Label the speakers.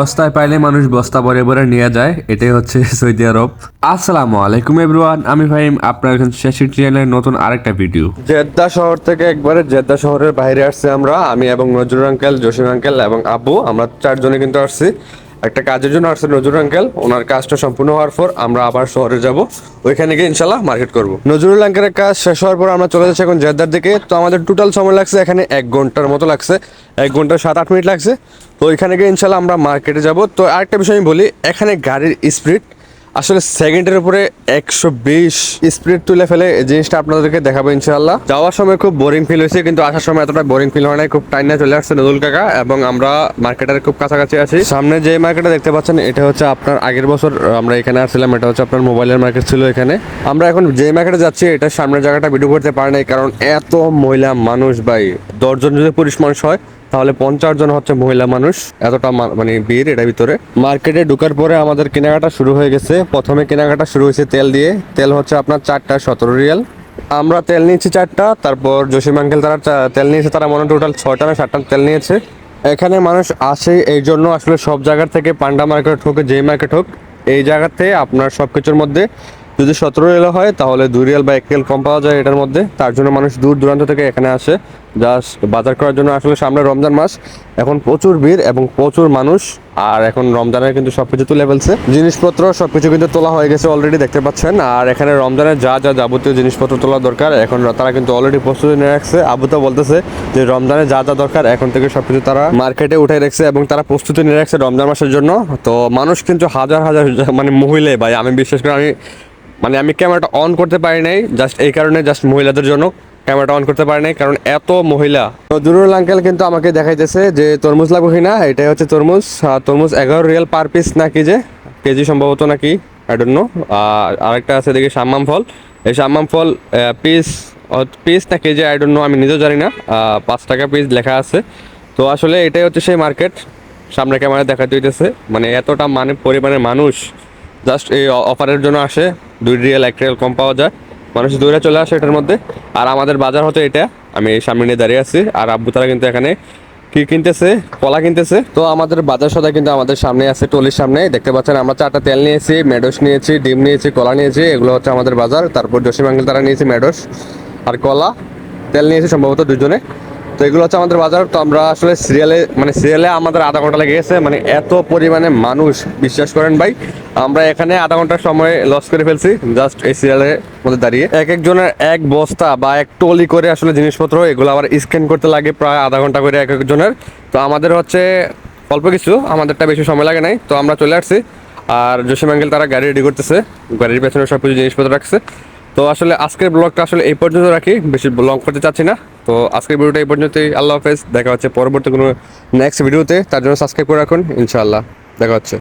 Speaker 1: রাস্তায় পাইলে মানুষ বস্তা ভরে ভরে নিয়ে যায়, এটাই হচ্ছে সৌদি আরব। আসসালামু আলাইকুম এভরিওয়ান আমি ফাহিম, আপনার শেষের চ্যানেলের নতুন আরেকটা ভিডিও
Speaker 2: জেদ্দা শহর থেকে একবারে জেদ্দা শহরের বাইরে আসছি আমরা, আমি এবং নজরুল আঙ্কেল জসিম আঙ্কেল এবং আব্বু, আমরা চারজনে কিন্তু আসছি। একটা কাজের জন্য আসছে নজরুল আঙ্কেল, ওনার কাজটা সম্পূর্ণ হওয়ার পর আমরা আবার শহরে যাব। ওইখানে গিয়ে ইনশাল্লাহ মার্কেট করব। নজরুল আঙ্কেলের কাজ শেষ হওয়ার পর আমরা চলে যাচ্ছি এখন জেদ্দার দিকে। তো আমাদের টোটাল সময় লাগছে এখানে এক ঘণ্টার মতো লাগছে। এক ঘণ্টা সাত আট মিনিট লাগছে। তো ওইখানে গিয়ে ইনশাল্লাহ আমরা মার্কেটে যাব। তো আরেকটা বিষয় আমি বলি, এখানে গাড়ির স্পিড আসলে সেকেন্ডের উপরে একশো বিশ স্পিড তুলে ফেলে জিনিসটা আপনাদেরকে দেখাবো ইনশাল্লাহ যাওয়ার সময় খুব বোরিং ফিল হয়েছে, কিন্তু আসার সময় এতটা বোরিং ফিল হয় নাই, খুব টাইনে চলে আসছে নজরুল কাকা এবং আমরা মার্কেটের খুব কাছাকাছি আছি। সামনে যে মার্কেটটা দেখতে পাচ্ছেন, এটা হচ্ছে আপনার আগের বছর আমরা এখানে আসছিলাম, এটা হচ্ছে আপনার মোবাইলের মার্কেট ছিল এখানে। আমরা এখন যে মার্কেটে যাচ্ছি, এটা সামনের জায়গাটা ভিডিও করতে পারি নাই, কারণ এত মহিলা মানুষ ভাই, দশজন যদি পুরুষ মানুষ হয় তাহলে পঞ্চাশ জন হচ্ছে মহিলা মানুষ, এতটা মানে ভিড় এটার ভিতরে। মার্কেটে ঢুকার পরে আমাদের কেনাকাটা শুরু হয়ে গেছে। প্রথমে কেনাকাটা শুরু হয়েছে তেল দিয়ে। তেল হচ্ছে আপনার চারটা সতেরো রিয়াল। আমরা তেল নিয়েছি চারটা, তারপর জসিম আঙ্কেল তারা তেল নিয়েছে, তারা মনে টোটাল ছয়টা না সাতটা তেল নিয়েছে। এখানে মানুষ আসে, এই জন্য আসলে সব জায়গার থেকে পান্ডা মার্কেট হোক, যেই মার্কেট হোক, এই জায়গাতে আপনার সব কিছুর মধ্যে যদি সতেরো রিয়াল হয়, তাহলে দুই রিয়াল বা এক রিয়াল কম পাওয়া যায় এটার মধ্যে। তার জন্য মানুষ দূর দূরান্ত থেকে এখানে আসে। জাস্ট বাজার করার জন্য আসলে সামনে রমজান মাস। এখন প্রচুর ভিড় এবং প্রচুর মানুষ। আর এখন রমজানের কিন্তু সবকিছু তুলে ফেলছে। জিনিসপত্র সবকিছু কিন্তু তোলা হয়ে গেছে অলরেডি দেখতে পাচ্ছেন। আর এখানে রমজানের যা যা যাবতীয় জিনিসপত্র তোলা দরকার, এখন তারা কিন্তু অলরেডি প্রস্তুতি নিয়ে রাখছে। আবু তো বলতেছে যে রমজানে যা যা দরকার, এখন থেকে সবকিছু তারা মার্কেটে উঠে রাখছে এবং তারা প্রস্তুতি নিয়ে রাখছে রমজান মাসের জন্য। তো মানুষ কিন্তু হাজার হাজার মানে মহিলা ভাই, আমি বিশেষ করে, আমি মানে আমি ক্যামেরাটা অন করতে পারি নাই জাস্ট এই কারণে জাস্ট মহিলাদের জন্য ক্যামেরাটা অন করতে পারি নাই, কারণ এত মহিলা। তো জুরুল আঙ্কেল কিন্তু আমাকে দেখাইতেছে যে তরমুজ লাগবে কিনা, এটাই হচ্ছে তরমুজ তরমুজ এগারো রিয়াল পার পিস নাকি যে, কেজি সম্ভবত নাকি আই ডোন্ট নো আরেকটা আছে দেখি সাম্মাম ফল। এই সাম্মাম ফল পিস পিস না কেজি আই ডোন্ট নো আমি নিজেও জানি না পাঁচ টাকা পিস লেখা আছে। তো আসলে এটাই হচ্ছে সেই মার্কেট সামনে ক্যামেরা দেখাতে হইতেছে। মানে এতটা মানে পরিমাণে মানুষ জাস্ট এই অফারের জন্য আসে, দুই রিয়েল, এক রিয়েল কম পাওয়া যায়। মানুষ দূরে চলে আসে এটার মধ্যে। আর আমাদের বাজার হচ্ছে এটা, আমি সামনে নিয়ে দাঁড়িয়ে আছি। আর আব্বু তারা কিন্তু এখানে কি কিনতেছে, কলা কিনতেছে। তো আমাদের বাজার সদাই কিন্তু আমাদের সামনে আছে, টলির সামনে দেখতে পাচ্ছেন, আমরা চারটা তেল নিয়েছি, মেডোস নিয়েছি, ডিম নিয়েছি, কলা নিয়েছি, এগুলো হচ্ছে আমাদের বাজার। তারপর জসিম তারা নিয়েছি মেডোস আর কলা। তেল নিয়েছি সম্ভবত দুজনে। তো এগুলো হচ্ছে আমাদের বাজার। তো আমরা আসলে সিরিয়ালে মানে সিরিয়ালে আমাদের আধা ঘণ্টা লেগে গেছে। মানে এত পরিমাণে মানুষ, বিশ্বাস করেন ভাই, আমরা এখানে আধা ঘণ্টার সময় লস করে ফেলছি জাস্ট এই সিরিয়ালের মধ্যে দাঁড়িয়ে। এক একজনের এক বস্তা বা এক টলি করে আসলে জিনিসপত্র, এগুলো আবার স্ক্যান করতে লাগে প্রায় আধা ঘণ্টা করে এক একজনের। তো আমাদের হচ্ছে অল্প কিছু, আমাদেরটা বেশি সময় লাগে নাই। তো আমরা চলে আসছি। আর জসিম আঙ্কেল তারা গাড়ি রেডি করতেছে। গাড়ির পেছনে সব কিছু জিনিসপত্র রাখছে। তো আসলে আজকের ব্লগটা আসলে এই পর্যন্ত রাখি। বেশি লং করতে চাচ্ছি না। তো আজকের ভিডিওটা এই পর্যন্তই। আল্লাহ হাফেজ। দেখা হচ্ছে পরবর্তী কোনো নেক্সট ভিডিওতে তার জন্য সাবস্ক্রাইব করে রাখুন। ইনশাআল্লাহ। দেখা হচ্ছে।